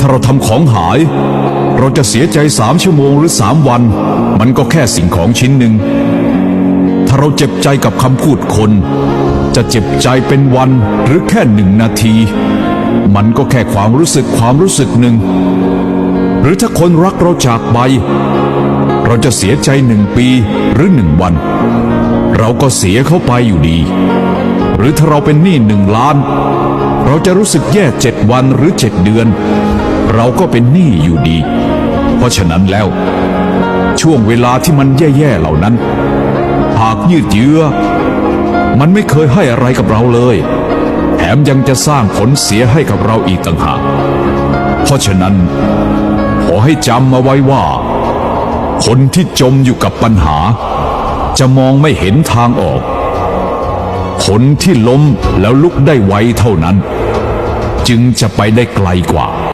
ถ้าเราทำของหาย เราจะเสียใจสามชั่วโมงหรือสามวัน มันก็แค่สิ่งของชิ้นหนึ่ง ถ้าเราเจ็บใจกับคำพูดคน จะเจ็บใจเป็นวันหรือแค่หนึ่งนาที มันก็แค่ความรู้สึกความรู้สึกหนึ่ง หรือถ้าคนรักเราจากไป เราจะเสียใจหนึ่งปีหรือหนึ่งวัน เราก็เสียเข้าไปอยู่ดี หรือถ้าเราเป็นหนี้หนึ่งล้านเราจะรู้สึกแย่เจ็ดวันหรือเจ็ดเดือน เราก็เป็นหนี้อยู่ดี เพราะฉะนั้นแล้ว ช่วงเวลาที่มันแย่ๆเหล่านั้น หากยืดเยื้อ มันไม่เคยให้อะไรกับเราเลย แถมยังจะสร้างผลเสียให้กับเราอีกต่างหาก เพราะฉะนั้น ขอให้จำมาไว้ว่า คนที่จมอยู่กับปัญหา จะมองไม่เห็นทางออก คนที่ล้มแล้วลุกได้ไวเท่านั้น จึงจะไปได้ไกลกว่า